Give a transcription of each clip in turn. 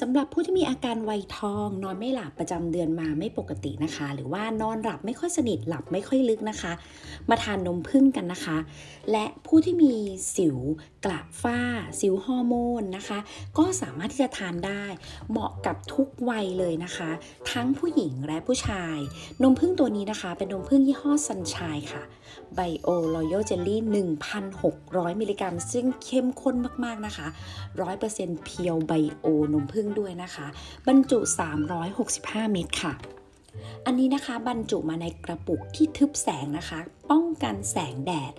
สำหรับผู้ที่มีอาการไวทอง นอนไม่หลับประจำเดือนมาไม่ปกตินะคะ หรือว่านอนหลับไม่ค่อยสนิทหลับไม่ค่อยลึกนะคะ มาทานนมผึ้งกันนะคะ และผู้ที่มีสิวกระฝ้า สิวฮอร์โมนนะคะ ก็สามารถที่จะทานได้ เหมาะกับทุกวัยเลยนะคะ ทั้งผู้หญิงและผู้ชาย นมผึ้งตัวนี้นะคะ เป็นนมผึ้งยี่ห้อซันช e ค่ะไบโอรอยัลเจลลี่1,600 มิลลิกรัมซึ่งเข้มข้นมากๆนะคะ 100%เพียวไบโอนมผึ้งด้วยนะคะ บรรจุ 365 เม็ดค่ะ อันนี้นะคะบรรจุมาในกระปุกที่ทึบแสงนะคะ ป้องกันแสงแดด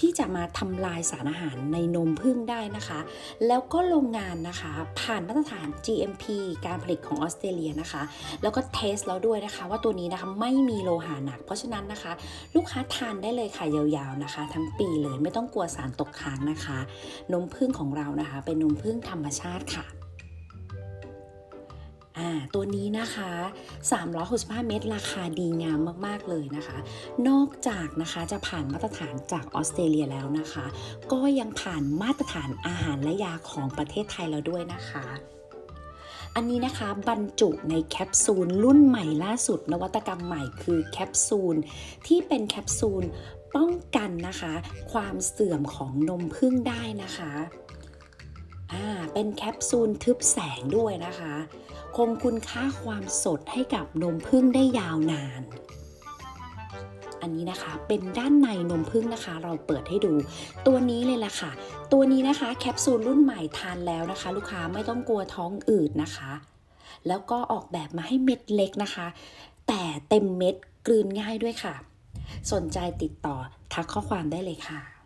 ที่จะมาทำลายสารอาหารในนมผึ้งได้นะคะ แล้วก็โรงงานนะคะ ผ่านมาตรฐาน GMP การผลิตของออสเตรเลียนะคะ แล้วก็เทสแล้วด้วยนะคะ ว่าตัวนี้นะคะไม่มีโลหะหนัก เพราะฉะนั้นนะคะ ลูกค้าทานได้เลยค่ะยาวๆนะคะ ทั้งปีเลยไม่ต้องกลัวสารตกค้างนะคะ นมผึ้งของเรานะคะ เป็นนมผึ้งธรรมชาติค่ะ ตัวนี้นะคะ 365 เม็ดราคาดีงามมาก ๆ เลยนะคะ นอกจากนะคะจะผ่านมาตรฐานจากออสเตรเลียแล้วนะคะ ก็ยังผ่านมาตรฐานอาหารและยาของประเทศไทยแล้วด้วยนะคะอันนี้นะคะบรรจุในแคปซูลรุ่นใหม่ล่าสุดนวัตกรรมใหม่คือแคปซูลที่เป็นแคปซูลป้องกันนะคะ ความเสื่อมของนมผึ้งได้นะคะ อ่าเป็นแคปซูลทึบแสงด้วยนะคะ คงคุณค่าความสดให้กับนมผึ้งได้ยาวนาน อันนี้นะคะเป็นด้านในนมผึ้งนะคะ เราเปิดให้ดู ตัวนี้เลยล่ะค่ะ ตัวนี้นะคะแคปซูลรุ่นใหม่ทานแล้วนะคะ ลูกค้าไม่ต้องกลัวท้องอืดนะคะ แล้วก็ออกแบบมาให้เม็ดเล็กนะคะ แต่เต็มเม็ดกลืนง่ายด้วยค่ะ สนใจติดต่อทักข้อความได้เลยค่ะ